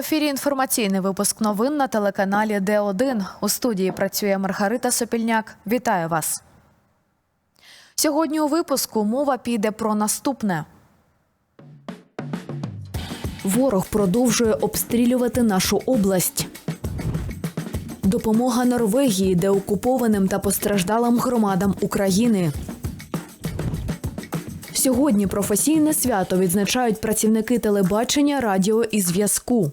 ефірі інформаційний випуск новин на телеканалі Д1. У студії працює Маргарита Сопільняк. Вітаю вас. Сьогодні у випуску мова піде про наступне. Ворог продовжує обстрілювати нашу область. Допомога Норвегії деокупованим та постраждалим громадам України. Сьогодні професійне свято відзначають працівники телебачення, радіо і зв'язку.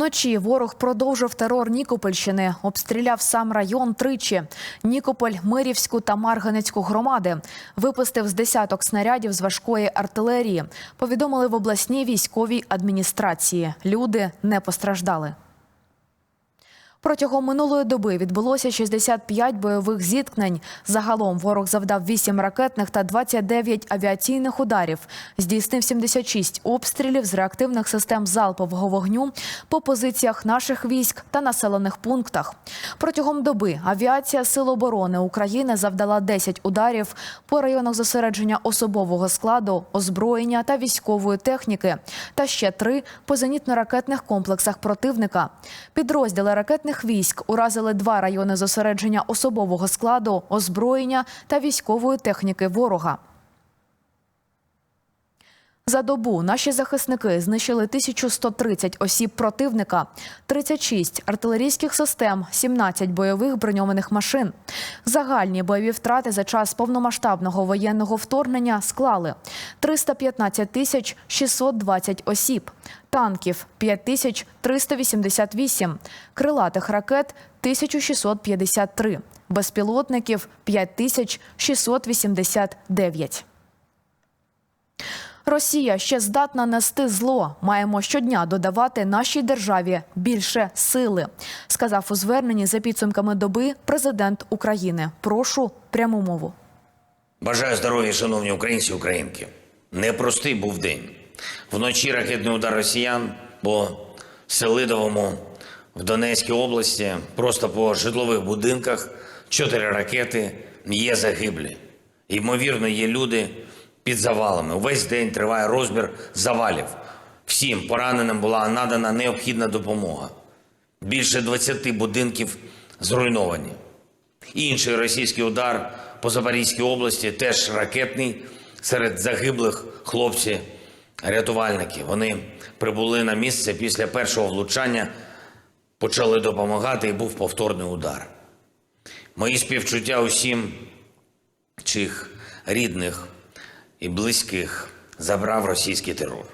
Вночі ворог продовжив терор Нікопольщини, обстріляв сам район тричі: Нікополь, Мирівську та Марганецьку громади. Випустив з десяток снарядів з важкої артилерії. Повідомили в обласній військовій адміністрації. Люди не постраждали. Протягом минулої доби відбулося 65 бойових зіткнень. Загалом ворог завдав 8 ракетних та 29 авіаційних ударів. Здійснив 76 обстрілів з реактивних систем залпового вогню по позиціях наших військ та населених пунктах. Протягом доби авіація Сил оборони України завдала 10 ударів по районах зосередження особового складу, озброєння та військової техніки, та ще три по зенітно-ракетних комплексах противника. Підрозділи ракетних військ уразили два райони зосередження особового складу, озброєння та військової техніки ворога. За добу наші захисники знищили 1130 осіб противника, 36 артилерійських систем, 17 бойових броньованих машин. Загальні бойові втрати за час повномасштабного воєнного вторгнення склали 315 тисяч 620 осіб, танків 5388, крилатих ракет 1653, безпілотників 5689. Росія ще здатна нести зло. Маємо щодня додавати нашій державі більше сили, сказав у зверненні за підсумками доби президент України. Прошу пряму мову. Бажаю здоров'я, шановні українці українки. Непростий був день. Вночі ракетний удар росіян по Селидовому в Донецькій області, просто по житлових будинках. Чотири ракети є загиблі. Ймовірно, є люди під завалами. Увесь день триває розбір завалів. Всім пораненим була надана необхідна допомога. Більше 20 будинків зруйновані. Інший російський удар по Запорізькій області теж ракетний. Серед загиблих хлопці рятувальники. Вони прибули на місце після першого влучання, почали допомагати, і був повторний удар. Мої співчуття усім, чих рідних і близьких забрав російський терор.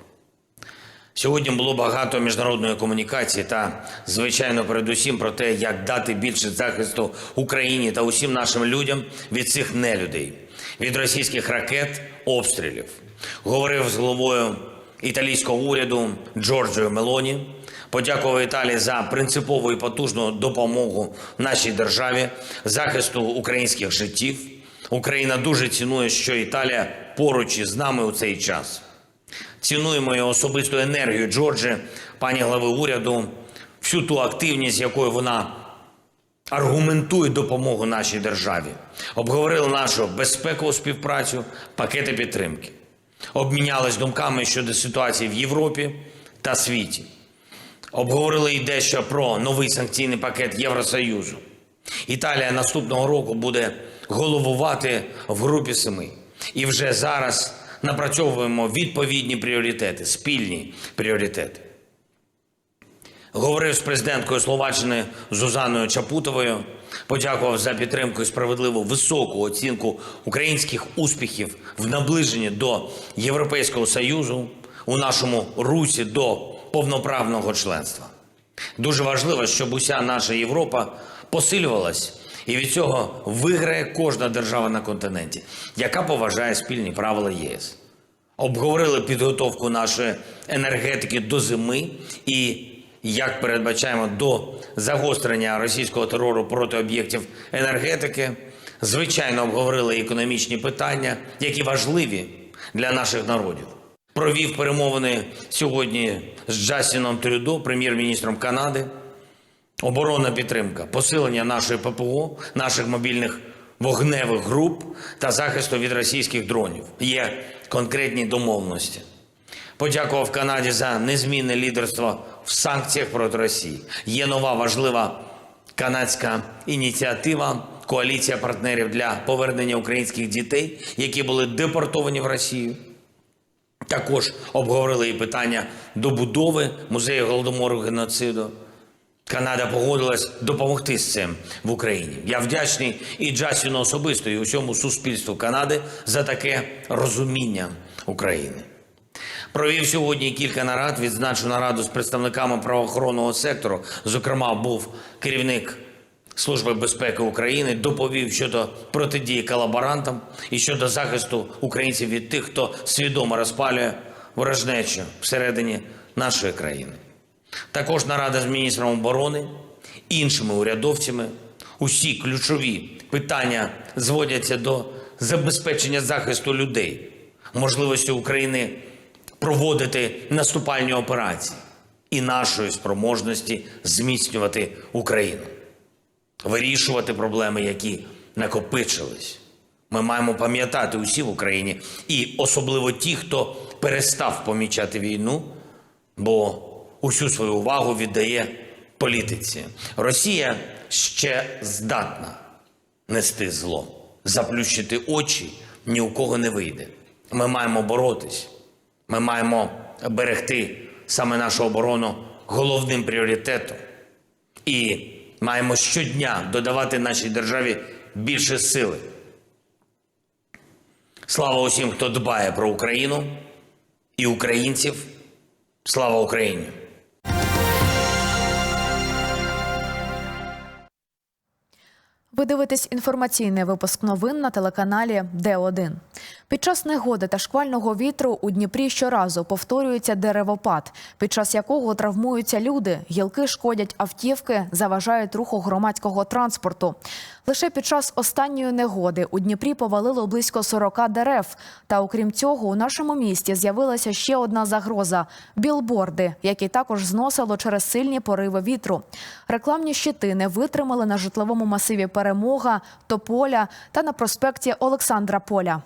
Сьогодні було багато міжнародної комунікації та, звичайно, передусім про те, як дати більше захисту Україні та усім нашим людям від цих нелюдей, від російських ракет, обстрілів. Говорив з головою італійського уряду Джорджою Мелоні. Подякував Італії за принципову і потужну допомогу нашій державі, захисту українських життів. Україна дуже цінує, що Італія поруч із нами у цей час. Цінуємо і особисту енергію Джорджі, пані глави уряду, всю ту активність, якою вона аргументує допомогу нашій державі. Обговорили нашу безпекову співпрацю, пакети підтримки. Обмінялись думками щодо ситуації в Європі та світі. Обговорили і дещо про новий санкційний пакет Євросоюзу. Італія наступного року буде головувати в групі семи. І вже зараз напрацьовуємо відповідні пріоритети, спільні пріоритети. Говорив з президенткою Словаччини Зузаною Чапутовою, подякував за підтримку і справедливу високу оцінку українських успіхів в наближенні до Європейського Союзу у нашому русі до повноправного членства. Дуже важливо, щоб уся наша Європа посилювалась, і від цього виграє кожна держава на континенті, яка поважає спільні правила ЄС. Обговорили підготовку нашої енергетики до зими і, як передбачаємо, до загострення російського терору проти об'єктів енергетики. Звичайно, обговорили економічні питання, які важливі для наших народів. Провів перемовини сьогодні з Джастіном Трюдо, прем'єр-міністром Канади. Оборонна підтримка, посилення нашої ППО, наших мобільних вогневих груп та захисту від російських дронів. Є конкретні домовленості. Подякував Канаді за незмінне лідерство в санкціях проти Росії. Є нова важлива канадська ініціатива коаліція партнерів для повернення українських дітей, які були депортовані в Росію. Також обговорили і питання добудови музею голодомору геноциду. Канада погодилась допомогти з цим в Україні. Я вдячний і Джастіну особисто, і усьому суспільству Канади за таке розуміння України. Провів сьогодні кілька нарад, відзначив нараду з представниками правоохоронного сектору. Зокрема, був керівник Служби безпеки України, доповів щодо протидії колаборантам і щодо захисту українців від тих, хто свідомо розпалює ворожнечу всередині нашої країни. Також нарада з міністром оборони, іншими урядовцями. Усі ключові питання зводяться до забезпечення захисту людей, можливості України проводити наступальні операції і нашої спроможності зміцнювати Україну, вирішувати проблеми, які накопичились. Ми маємо пам'ятати усі в Україні, і особливо ті, хто перестав помічати війну, бо усю свою увагу віддає політиці. Росія ще здатна нести зло, заплющити очі ні у кого не вийде. Ми маємо боротись. Ми маємо берегти саме нашу оборону головним пріоритетом. І маємо щодня додавати нашій державі більше сили. Слава усім, хто дбає про Україну і українців. Слава Україні! Ви дивитесь інформаційний випуск новин на телеканалі Д1. Під час негоди та шквального вітру у Дніпрі щоразу повторюється деревопад, під час якого травмуються люди, гілки шкодять автівки, заважають руху громадського транспорту. Лише під час останньої негоди у Дніпрі повалило близько 40 дерев. Та окрім цього, у нашому місті з'явилася ще одна загроза білборди, які також зносило через сильні пориви вітру. Рекламні щити не витримали на житловому масиві Перемога, Тополя та на проспекті Олександра Поля.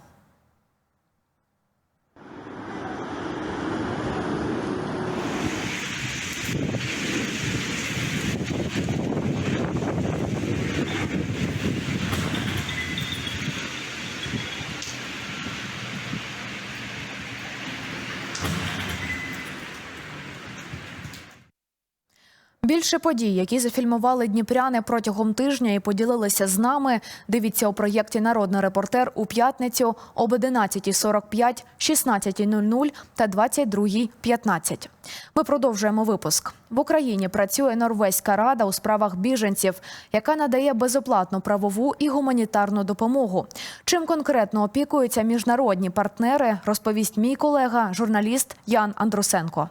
Більше подій, які зафільмували дніпряни протягом тижня і поділилися з нами. Дивіться у проєкті Народний репортер у п'ятницю об 11.45, 16.00 та 22.15. Ми продовжуємо випуск. В Україні працює Норвезька рада у справах біженців, яка надає безоплатну правову і гуманітарну допомогу. Чим конкретно опікуються міжнародні партнери, розповість мій колега, журналіст Ян Андрусенко.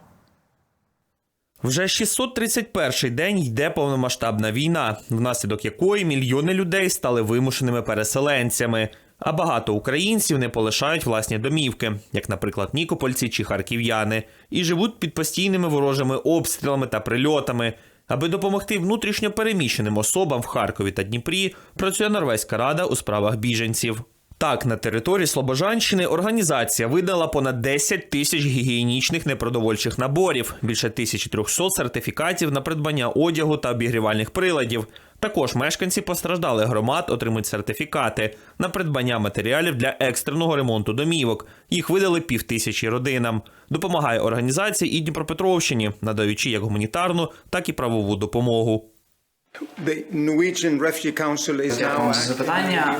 Вже 631-й день йде повномасштабна війна, внаслідок якої мільйони людей стали вимушеними переселенцями. А багато українців не полишають власні домівки, як, наприклад, нікопольці чи харків'яни, і живуть під постійними ворожими обстрілами та прильотами. Аби допомогти внутрішньо переміщеним особам в Харкові та Дніпрі, працює Норвезька рада у справах біженців. Так, на території Слобожанщини організація видала понад 10 тисяч гігієнічних непродовольчих наборів, більше 1300 сертифікатів на придбання одягу та обігрівальних приладів. Також мешканці постраждалих громад отримують сертифікати на придбання матеріалів для екстреного ремонту домівок. Їх видали півтисячі родинам. Допомагає організація і Дніпропетровщині, надаючи як гуманітарну, так і правову допомогу. Now за запитання.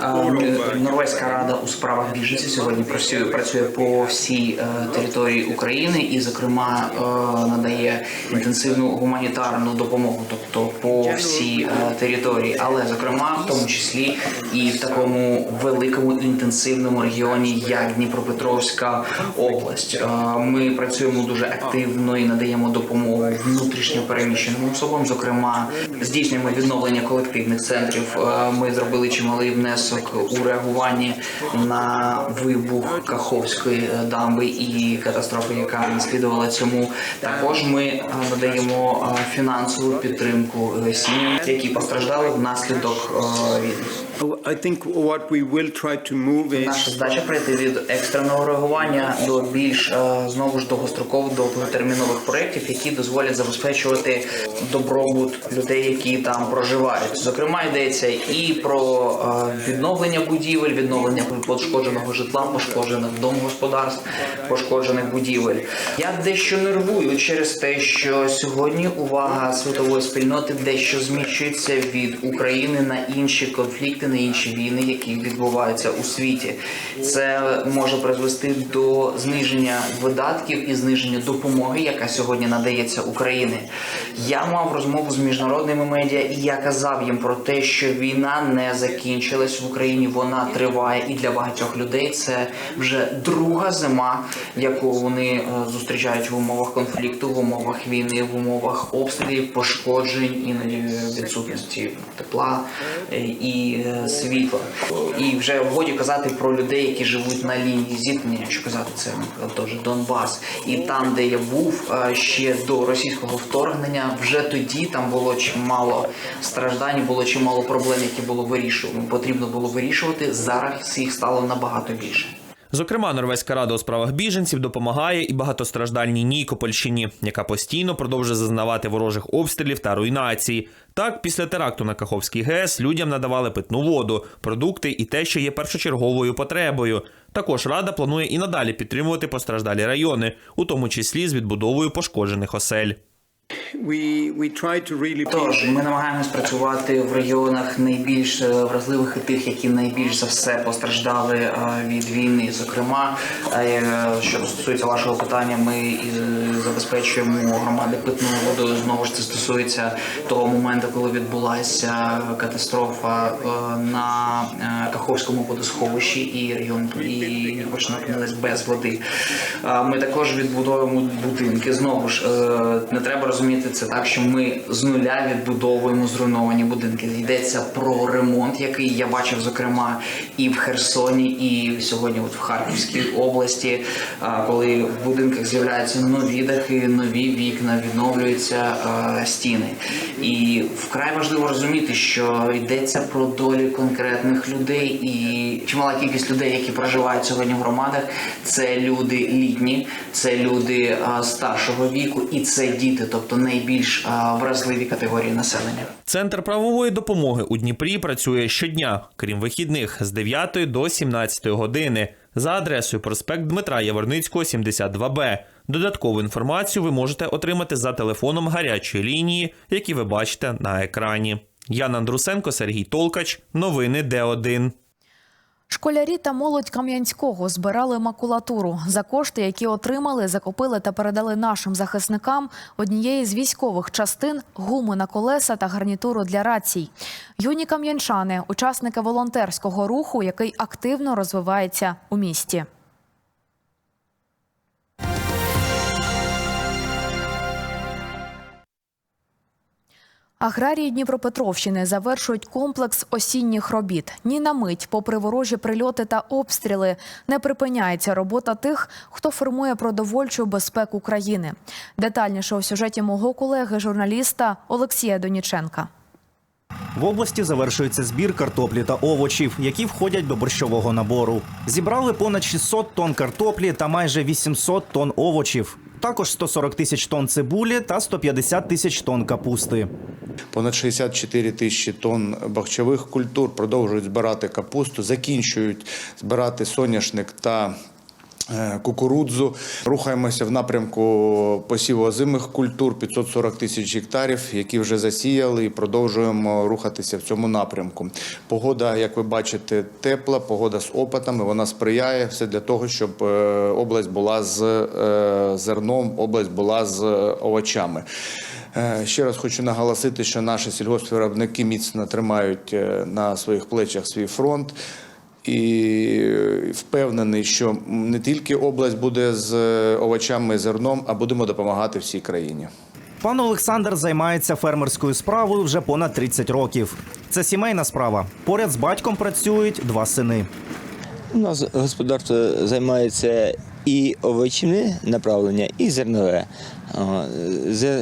Норвезька рада у справах біженців сьогодні працює працює по всій е, території України і, зокрема, е, надає інтенсивну гуманітарну допомогу, тобто по всій е, території, але зокрема в тому числі і в такому великому інтенсивному регіоні, як Дніпропетровська область. Ми працюємо дуже активно і надаємо допомогу внутрішньо переміщеним особам. Зокрема, здійснюємо забезпечуємо відновлення колективних центрів. Е, Ми зробили чималий внесок у реагуванні на вибух Каховської дамби і катастрофи, яка наслідувала цьому. Також ми е, надаємо е, фінансову підтримку сім'ям, які постраждали внаслідок війни. Наша задача прийти від екстреного реагування до більш е, знову ж довгострокових довготермінових проєктів, які дозволять забезпечувати добробут людей, які там проживають. Зокрема, йдеться і про е, відновлення будівель, відновлення пошкодженого житла, пошкоджених домогосподарств, пошкоджених будівель. Я дещо нервую через те, що сьогодні увага світової спільноти дещо зміщується від України на інші конфлікти, на інші війни, які відбуваються у світі. Це може призвести до зниження видатків і зниження допомоги, яка сьогодні надається Україні. Я мав розмову з міжнародними медіа, і я казав їм про те, що війна не закінчилась в Україні, вона триває, і для багатьох людей це вже друга зима, яку вони е, зустрічають в умовах конфлікту, в умовах війни, в умовах обстрілів, пошкоджень, іноді відсутності тепла е, і е, світла. І вже годі казати про людей, які живуть на лінії зіткнення, що казати це теж Донбас. І там, де я був е, ще до російського вторгнення, вже тоді там було чимало страждань, було чимало проблем, які було вирішувати. Потрібно було вирішувати. Зараз їх стало набагато більше. Зокрема, Норвезька рада у справах біженців допомагає і багатостраждальній Нікопольщині, яка постійно продовжує зазнавати ворожих обстрілів та руйнацій. Так, після теракту на Каховський ГЕС людям надавали питну воду, продукти і те, що є першочерговою потребою. Також рада планує і надалі підтримувати постраждалі райони, у тому числі з відбудовою пошкоджених осель. We we try to really Тож ми намагаємось працювати в регіонах найбільш е, вразливих і тих, які найбільш за все постраждали е, від війни. Зокрема, е, що стосується вашого питання, ми забезпечуємо громади питною водою. Знову ж це стосується того моменту, коли відбулася катастрофа на Каховському водосховищі, і регіон і опинилась без води. Ми також відбудовуємо будинки. Знову ж не треба розуміти це так, що ми з нуля відбудовуємо зруйновані будинки. Йдеться про ремонт, який я бачив, зокрема, і в Херсоні, і сьогодні, от в Харківській області, коли в будинках з'являються нові дахи, нові вікна, відновлюються стіни. І вкрай важливо розуміти, що йдеться про долі конкретних людей, і чимала кількість людей, які проживають сьогодні в громадах, це люди літні, це люди старшого віку, і це діти, тобто найбільш а, вразливі категорії населення. Центр правової допомоги у Дніпрі працює щодня, крім вихідних, з 9 до 17 години за адресою проспект Дмитра Яворницького, 72Б. Додаткову інформацію ви можете отримати за телефоном гарячої лінії, які ви бачите на екрані. Яна Андрусенко, Сергій Толкач. Новини Д1. Школярі та молодь Кам'янського збирали макулатуру. За кошти, які отримали, закупили та передали нашим захисникам однієї з військових частин гуми на колеса та гарнітуру для рацій. Юні кам'янчани, учасники волонтерського руху, який активно розвивається у місті. Аграрії Дніпропетровщини завершують комплекс осінніх робіт. Ні на мить, попри ворожі прильоти та обстріли, не припиняється робота тих, хто формує продовольчу безпеку країни. Детальніше у сюжеті мого колеги, журналіста Олексія Доніченка. В області завершується збір картоплі та овочів, які входять до борщового набору. Зібрали понад 600 тонн картоплі та майже 800 тонн овочів. Також 140 тисяч тонн цибулі та 150 тисяч тонн капусти. Понад 64 тисячі тонн бахчових культур продовжують збирати капусту, закінчують збирати соняшник та кукурудзу. Рухаємося в напрямку посіву озимих культур 540 тисяч гектарів, які вже засіяли, і продовжуємо рухатися в цьому напрямку. Погода, як ви бачите, тепла, погода з опитами. Вона сприяє все для того, щоб е, область була з е, зерном, область була з овочами. Е, Ще раз хочу наголосити, що наші сільгоспвиробники міцно тримають е, на своїх плечах свій фронт. І впевнений, що не тільки область буде з е, овочами і зерном, а будемо допомагати всій країні. Пан Олександр займається фермерською справою вже понад 30 років. Це сімейна справа. Поряд з батьком працюють два сини. У нас господарство займається і овочне направлення, і зернове.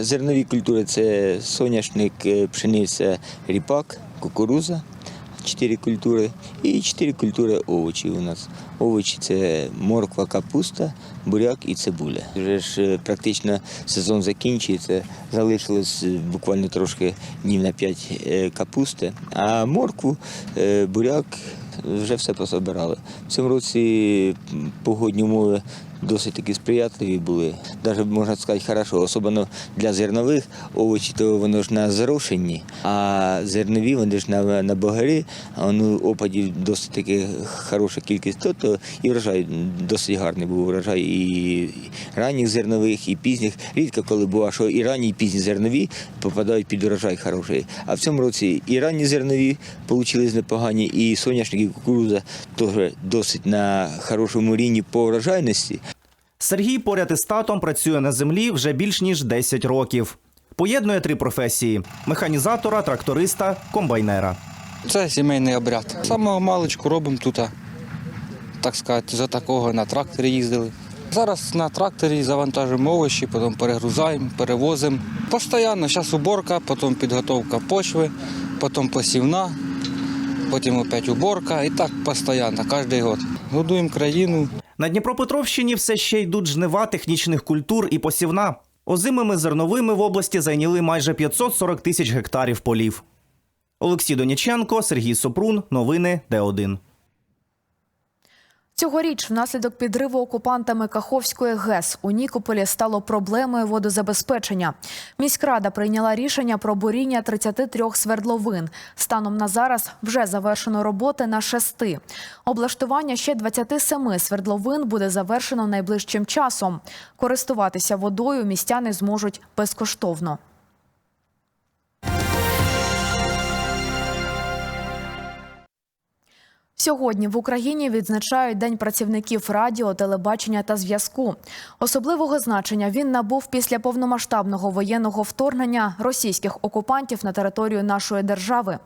Зернові культури це соняшник, е, пшениця, ріпак, кукуруза. Чотири культури і чотири культури овочів у нас. Овочі це морква, капуста, буряк і цибуля. Вже ж е, практично сезон закінчується. Залишилось е, буквально трошки днів на п'ять е, капусти, а моркву, буряк вже все пособирали. В цьому році погодні умови досить таки сприятливі були. Навіть можна сказати, хорошо, особливо для зернових овочі, то воно ж на зрошенні, а зернові вони ж на, на богарі, а воно опадів досить таки хороша кількість, то, то і врожай досить гарний був врожай і ранніх зернових, і пізніх. Рідко коли було, що і ранні, і пізні зернові попадають під урожай хороший. А в цьому році і ранні зернові получились непогані, і соняшник, і кукурудза теж досить на хорошому рівні по врожайності. Сергій поряд із татом працює на землі вже більш ніж 10 років. Поєднує три професії: механізатора, тракториста, комбайнера. Це сімейний обряд. Самого маличку робимо тут, так сказати, за такого на тракторі їздили. Зараз на тракторі завантажуємо овочі, потім перегрузаємо, перевозимо. Постоянно, зараз уборка, потім підготовка почви, потім посівна, потім опять уборка і так постійно, кожен год. Годуємо країну. На Дніпропетровщині все ще йдуть жнива технічних культур і посівна. Озимими зерновими в області зайняли майже 540 тисяч гектарів полів. Олексій Доніченко, Сергій Супрун. Новини Д1. Цьогоріч внаслідок підриву окупантами Каховської ГЕС у Нікополі стало проблемою водозабезпечення. Міськрада прийняла рішення про буріння 33 свердловин. Станом на зараз вже завершено роботи на шести. Облаштування ще 27 свердловин буде завершено найближчим часом. Користуватися водою містяни зможуть безкоштовно. Сьогодні в Україні відзначають День працівників радіо, телебачення та зв'язку. Особливого значення він набув після повномасштабного воєнного вторгнення російських окупантів на територію нашої держави.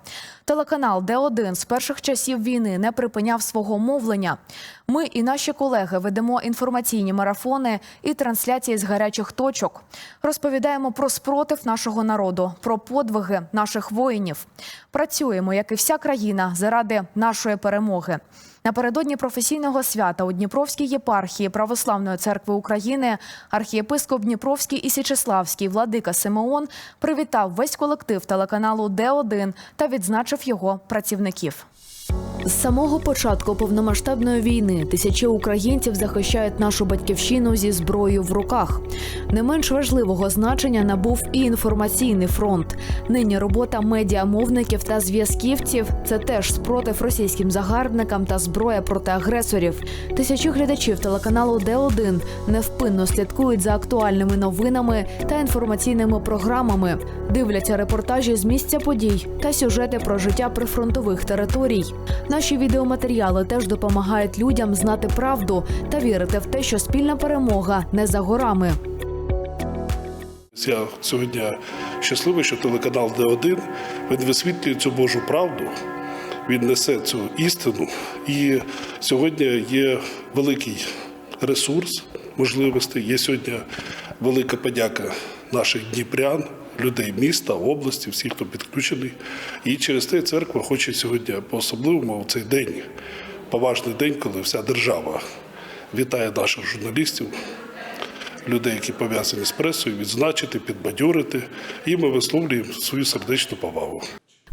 Телеканал Д1 з перших часів війни не припиняв свого мовлення. Ми і наші колеги ведемо інформаційні марафони і трансляції з гарячих точок. Розповідаємо про спротив нашого народу, про подвиги наших воїнів. Працюємо, як і вся країна, заради нашої перемоги. Напередодні професійного свята у Дніпровській єпархії Православної церкви України архієпископ Дніпровський і Січеславський владика Симеон привітав весь колектив телеканалу Д1 та відзначив його працівників. З самого початку повномасштабної війни тисячі українців захищають нашу батьківщину зі зброєю в руках. Не менш важливого значення набув і інформаційний фронт. Нині робота медіамовників та зв'язківців це теж спротив російським загарбникам та зброя проти агресорів. Тисячі глядачів телеканалу Д1 невпинно слідкують за актуальними новинами та інформаційними програмами, дивляться репортажі з місця подій та сюжети про життя прифронтових територій. Наші відеоматеріали теж допомагають людям знати правду та вірити в те, що спільна перемога не за горами. Я сьогодні щасливий, що телеканал Д1 він висвітлює цю Божу правду, він несе цю істину. І сьогодні є великий ресурс можливостей. Є сьогодні велика подяка наших дніпрян, людей міста, області, всіх, хто підключений. І через те церква хоче сьогодні по-особливому в цей день, поважний день, коли вся держава вітає наших журналістів людей, які пов'язані з пресою, відзначити, підбадьорити. І ми висловлюємо свою сердечну повагу.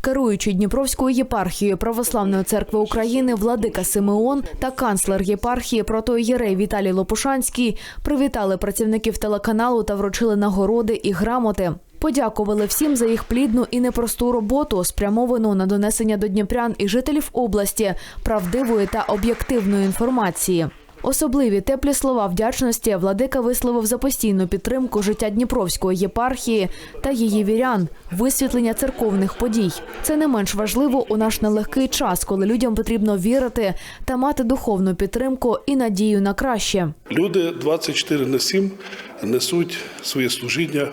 Керуючий Дніпровською єпархією Православної церкви України владика Симеон та канцлер єпархії протоієрей Віталій Лопушанський привітали працівників телеканалу та вручили нагороди і грамоти. Подякували всім за їх плідну і непросту роботу, спрямовану на донесення до дніпрян і жителів області правдивої та об'єктивної інформації. Особливі теплі слова вдячності владика висловив за постійну підтримку життя Дніпровської єпархії та її вірян, висвітлення церковних подій. Це не менш важливо у наш нелегкий час, коли людям потрібно вірити та мати духовну підтримку і надію на краще. Люди 24 на 7 несуть своє служіння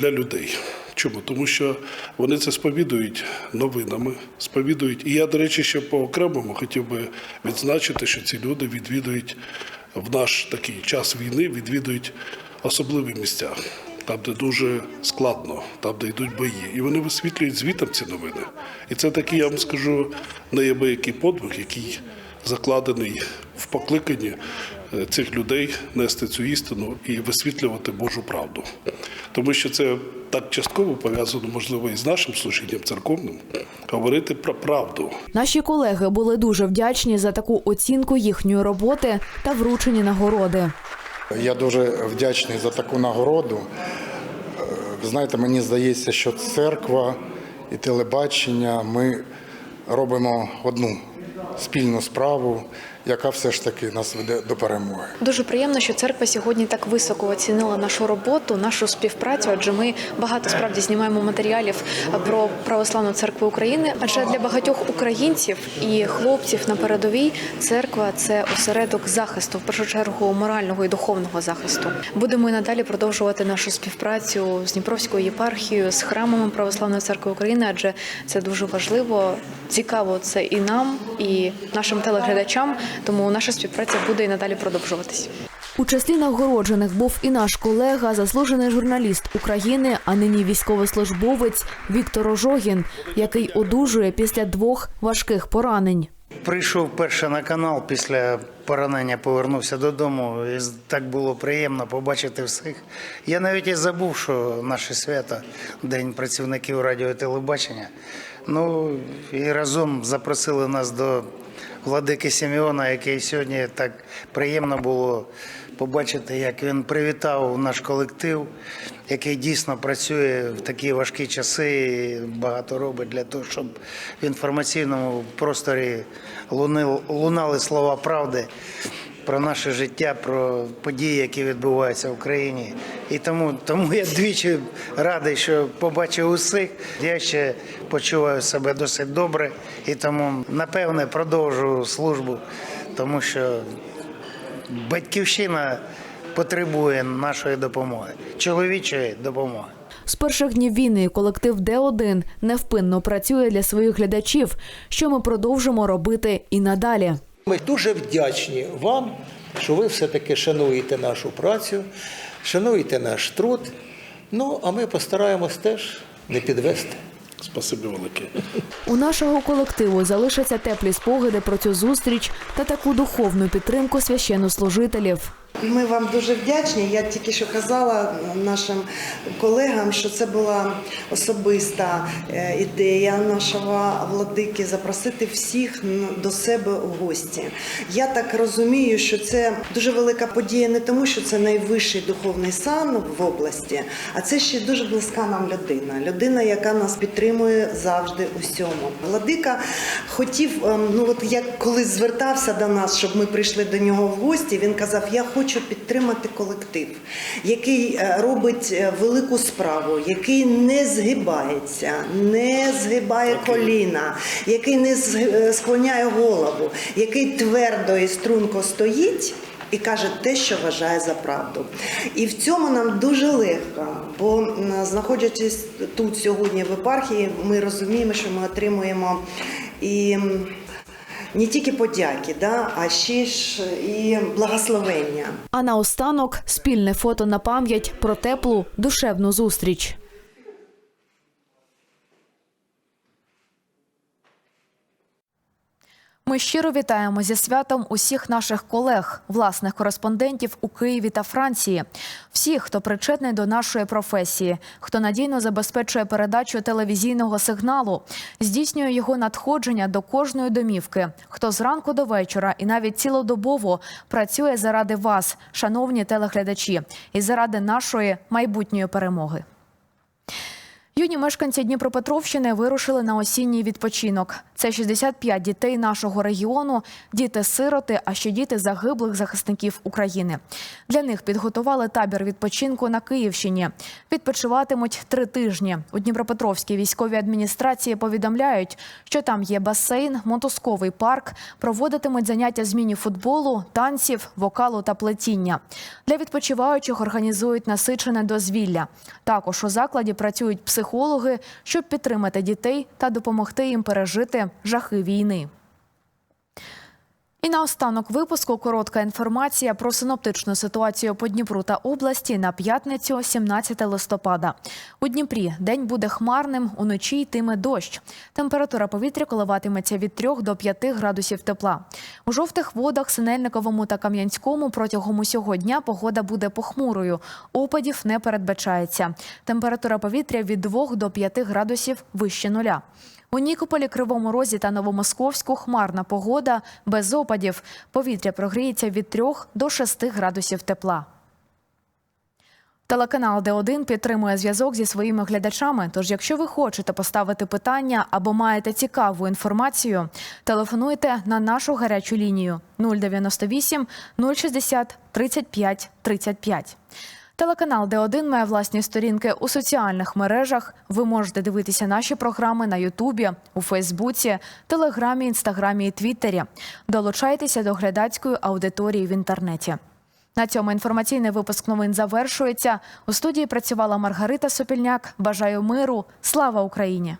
для людей. Чому? Тому що вони це сповідують новинами, сповідують. І я, до речі, ще по окремому хотів би відзначити, що ці люди відвідують в наш такий час війни, відвідують особливі місця, там, де дуже складно, там, де йдуть бої. І вони висвітлюють звітом ці новини. І це такий, я вам скажу, неабиякий подвиг, який закладений в покликанні е, цих людей нести цю істину і висвітлювати Божу правду. Тому що це так частково пов'язано, можливо, і з нашим служінням церковним, говорити про правду. Наші колеги були дуже вдячні за таку оцінку їхньої роботи та вручені нагороди. Я дуже вдячний за таку нагороду. Е, Ви знаєте, мені здається, що церква і телебачення ми робимо одну спільну справу, яка все ж таки нас веде до перемоги. Дуже приємно, що церква сьогодні так високо оцінила нашу роботу, нашу співпрацю. Адже ми багато справді знімаємо матеріалів про православну церкву України. Адже для багатьох українців і хлопців на передовій церква це осередок захисту, в першу чергу морального і духовного захисту. Будемо і надалі продовжувати нашу співпрацю з Дніпровською єпархією, з храмами православної церкви України, адже це дуже важливо, цікаво це і нам, і нашим телеглядачам. Тому наша співпраця буде і надалі продовжуватись. У числі нагороджених був і наш колега, заслужений журналіст України, а нині військовослужбовець Віктор Ожогін, який одужує після двох важких поранень. Прийшов перше на канал після поранення, повернувся додому. І так було приємно побачити всіх. Я навіть і забув, що наше свято День працівників радіо і телебачення. Ну і разом запросили нас до владики Сімеона, який сьогодні так приємно було побачити, як він привітав наш колектив, який дійсно працює в такі важкі часи, і багато робить для того, щоб в інформаційному просторі лунали слова правди про наше життя, про події, які відбуваються в Україні. І тому, тому я двічі радий, що побачив усіх. Я ще почуваю себе досить добре і тому, напевне, продовжу службу, тому що батьківщина потребує нашої допомоги, чоловічої допомоги. З перших днів війни колектив Д1 невпинно працює для своїх глядачів, що ми продовжимо робити і надалі. Ми дуже вдячні вам, що ви все-таки шануєте нашу працю, шануєте наш труд. Ну, а ми постараємось теж не підвести. Спасибі велике. У нашого колективу залишаться теплі спогади про цю зустріч та таку духовну підтримку священнослужителів. Ми вам дуже вдячні. Я тільки що казала нашим колегам, що це була особиста е, ідея нашого владики запросити всіх до себе в гості. Я так розумію, що це дуже велика подія не тому, що це найвищий духовний сан в області, а це ще дуже близька нам людина. Людина, яка нас підтримує завжди усьому. Владика хотів, ем, ну от як коли звертався до нас, щоб ми прийшли до нього в гості, він казав: Я хочу підтримати колектив, який е, робить е, велику справу, який не згибається, не згибає коліна, який не е, склоняє голову, який твердо і струнко стоїть. І каже те, що вважає за правду. І в цьому нам дуже легко, бо знаходячись тут сьогодні в епархії, ми розуміємо, що ми отримуємо і не тільки подяки, да, а ще ж і благословення. А наостанок спільне фото на пам'ять про теплу душевну зустріч. Ми щиро вітаємо зі святом усіх наших колег, власних кореспондентів у Києві та Франції, всіх, хто причетний до нашої професії, хто надійно забезпечує передачу телевізійного сигналу, здійснює його надходження до кожної домівки, хто зранку до вечора і навіть цілодобово працює заради вас, шановні телеглядачі, і заради нашої майбутньої перемоги. Юні мешканці Дніпропетровщини вирушили на осінній відпочинок. Це 65 дітей нашого регіону, діти-сироти, а ще діти загиблих захисників України. Для них підготували табір відпочинку на Київщині. Відпочиватимуть три тижні. У Дніпропетровській військовій адміністрації повідомляють, що там є басейн, мотузковий парк, проводитимуть заняття з міні-футболу, танців, вокалу та плетіння. Для відпочиваючих організують насичене дозвілля. Також у закладі працюють психологи, щоб підтримати дітей та допомогти їм пережити жахи війни. І наостанок випуску коротка інформація про синоптичну ситуацію по Дніпру та області на п'ятницю, 17 листопада. У Дніпрі день буде хмарним, уночі йтиме дощ. Температура повітря коливатиметься від 3 до 5 градусів тепла. У жовтих водах, Синельниковому та Кам'янському протягом усього дня погода буде похмурою. Опадів не передбачається. Температура повітря від 2 до 5 градусів вище нуля. У Нікополі, Кривому Розі та Новомосковську хмарна погода без опадів. Повітря прогріється від 3 до 6 градусів тепла. Телеканал Д1 підтримує зв'язок зі своїми глядачами. Тож, якщо ви хочете поставити питання або маєте цікаву інформацію, телефонуйте на нашу гарячу лінію 098 060 35 35. Телеканал Д1 має власні сторінки у соціальних мережах. Ви можете дивитися наші програми на Ютубі, у Фейсбуці, Телеграмі, Інстаграмі і Твіттері. Долучайтеся до глядацької аудиторії в інтернеті. На цьому інформаційний випуск новин завершується. У студії працювала Маргарита Сопільняк. Бажаю миру. Слава Україні!